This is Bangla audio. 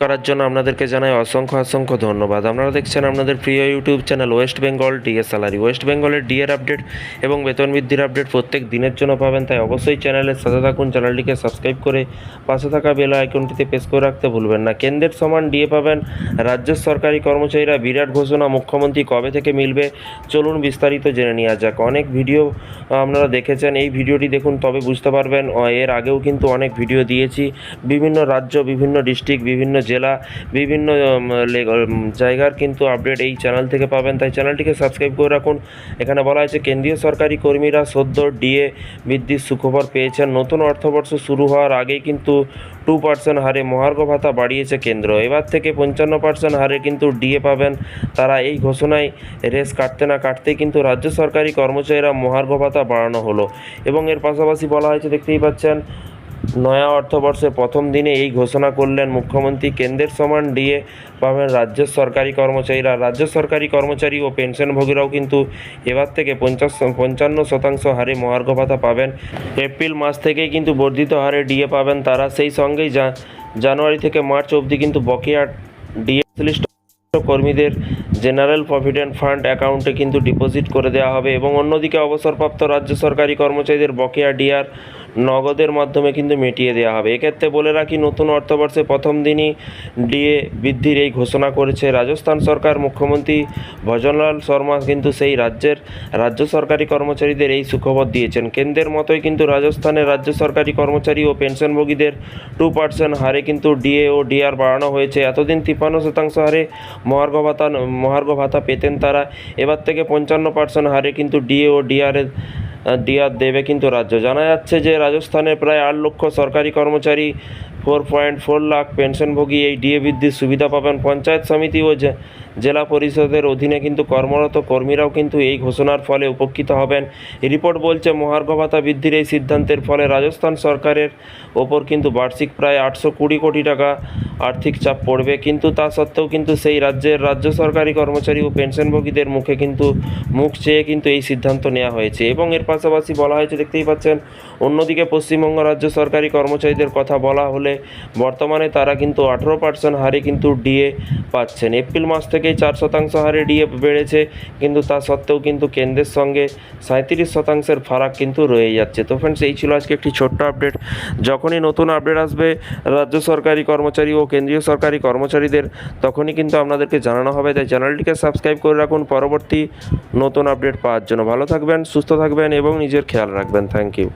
করার জন্য আপনাদেরকে জানাই অসংখ্য অসংখ্য ধন্যবাদ। আপনারা দেখছেন আপনাদের প্রিয় YouTube channel West Bengal DA salary. West বেঙ্গলের ডিএর আপডেট এবং বেতন বৃদ্ধির আপডেট প্রত্যেক দিনের জন্য পাবেন, তাই অবশ্যই চ্যানেলের সাথে থাকুন, চ্যানেলটিকে সাবস্ক্রাইব করে পাশে থাকা বেল আইকনটিতে প্রেস করে রাখতে ভুলবেন না। কেন্দ্রের সমান ডিএ পাবেন রাজ্যের সরকারি কর্মচারীরা। বিরাট ঘোষণা, মুখ্যমন্ত্রী কবে থেকে মিলবে? চলুন বিস্তারিত জেনে নেওয়া যাক। অনেক ভিডিও আপনারা দেখেছেন, এই ভিডিওটি দেখুন, তবে বুঝতে পারবেন, এর আগেও কিন্তু অনেক ভিডিও দিয়েছি। বিভিন্ন রাজ্য, বিভিন্ন ডিস্ট্রিক্ট, বিভিন্ন জেলা বিভিন্ন জায়গার কিন্তু আপডেট এই চ্যানেল থেকে পাবেন। তাই চ্যানেলটিকে সাবস্ক্রাইব করে রাখুন। এখানে বলা হয়েছে, কেন্দ্রীয় সরকারি কর্মীরা সদ্য ডিএ বৃদ্ধির সুখবর পেয়েছেন। নতুন অর্থবর্ষ শুরু হওয়ার আগেই কিন্তু টু পার্সেন্ট হারে মহার্ঘ ভাতা বাড়িয়েছে কেন্দ্র। এবার থেকে পঞ্চান্ন পার্সেন্ট হারে কিন্তু ডিএ পাবেন। তারা এই ঘোষণায় রেস কাটতে না কাটতেই কিন্তু রাজ্য সরকারি কর্মচারীরা মহার্ঘ ভাতা বাড়ানো হলো। এবং এর পাশাপাশি বলা হয়েছে, দেখতেই পাচ্ছেন নয়া অর্থবর্ষের প্রথম দিনে এই ঘোষণা করলেন মুখ্যমন্ত্রী। কেন্দ্রের সমান ডিএ পাবেন রাজ্যের সরকারি কর্মচারীরা। রাজ্য সরকারি কর্মচারী ও পেনশনভোগীরাও কিন্তু এবার থেকে পঞ্চাশ পঞ্চান্ন শতাংশ হারে মহার্ঘ ভাতা পাবেন। এপ্রিল মাস থেকেই কিন্তু বর্ধিত হারে ডিএ পাবেন তারা। সেই সঙ্গেই জানুয়ারি থেকে মার্চ অবধি কিন্তু বকেয়া ডিএ কর্মীদের জেনারেল প্রভিডেন্ট ফান্ড অ্যাকাউন্টে কিন্তু ডিপোজিট করে দেওয়া হবে এবং অন্যদিকে অবসরপ্রাপ্ত রাজ্য সরকারি কর্মচারীদের বকেয়া ডিআর নগদের মাধ্যমে কিন্তু মিটিয়ে দেওয়া হবে। এক্ষেত্রে বলে রাখি, নতুন অর্থবর্ষে প্রথম দিনই ডিএ বৃদ্ধির এই ঘোষণা করেছে রাজস্থান সরকার। মুখ্যমন্ত্রী ভজনলাল শর্মা কিন্তু সেই রাজ্যের রাজ্য সরকারি কর্মচারীদের এই সুখবর দিয়েছেন। কেন্দ্রের মতোই কিন্তু রাজস্থানের রাজ্য সরকারি কর্মচারী ও পেনশনভোগীদের টু পার্সেন্ট হারে কিন্তু ডিএ ও ডিআর বাড়ানো হয়েছে। এতদিন তিপ্পান্ন শতাংশ হারে মহার্ঘ ভাতা মহার্ঘ ভাতা পেতেন তারা। এবার থেকে পঞ্চান্ন পার্সেন্ট হারে কিন্তু ডিএ ও ডিআরের ডিআর দেবে কিন্তু রাজ্য। জানা যাচ্ছে যে রাজস্থানের প্রায় আট লক্ষ সরকারি কর্মচারী ফোর পয়েন্ট ফোর লাখ পেনশনভোগী এই ডিএ বৃদ্ধির সুবিধা পাবেন পঞ্চায়েত সমিতি ও জেলা পরিষদের অধীনে কিন্তু কর্মরত কর্মীরাও কিন্তু এই ঘোষণার ফলে উপকৃত হবেন। রিপোর্ট বলছে, মহার্ঘ ভাতা বৃদ্ধির এই সিদ্ধান্তের ফলে রাজস্থান সরকারের ওপর কিন্তু বার্ষিক প্রায় আটশো কুড়ি কোটি টাকা আর্থিক চাপ পড়বে। কিন্তু তা সত্ত্বেও কিন্তু সেই রাজ্যের রাজ্য সরকারি কর্মচারী ও পেনশনভোগীদের মুখে কিন্তু মুখ চেয়ে কিন্তু এই সিদ্ধান্ত নেওয়া হয়েছে। এবং এর পাশাপাশি বলা হয়েছে, দেখতেই পাচ্ছেন, অন্যদিকে পশ্চিমবঙ্গ রাজ্য সরকারি কর্মচারীদের কথা বলা হলে বর্তমানে তারা কিন্তু আঠেরো পার্সেন্ট হারে কিন্তু ডিএ পাচ্ছেন। এপ্রিল মাস থেকেই চার শতাংশ হারে ডিএ বেড়েছে, কিন্তু তা সত্ত্বেও কিন্তু কেন্দ্রের সঙ্গে সাঁত্রিশ শতাংশের ফারাক কিন্তু রয়ে যাচ্ছে। তো ফ্রেন্ডস এই ছিল আজকে একটি ছোট্ট আপডেট যখনই নতুন আপডেট আসবে, রাজ্য সরকারি কর্মচারী ও কেন্দ্রীয় সরকারি কর্মচারীদের, তখনই কিন্তু আপনাদেরকে জানানো হবে। তাই চ্যানেলটিকে সাবস্ক্রাইব করে রাখুন পরবর্তী নতুন আপডেট পাওয়ার জন্য। ভালো থাকবেন, সুস্থ থাকবেন এবং নিজের খেয়াল রাখবেন। Thank you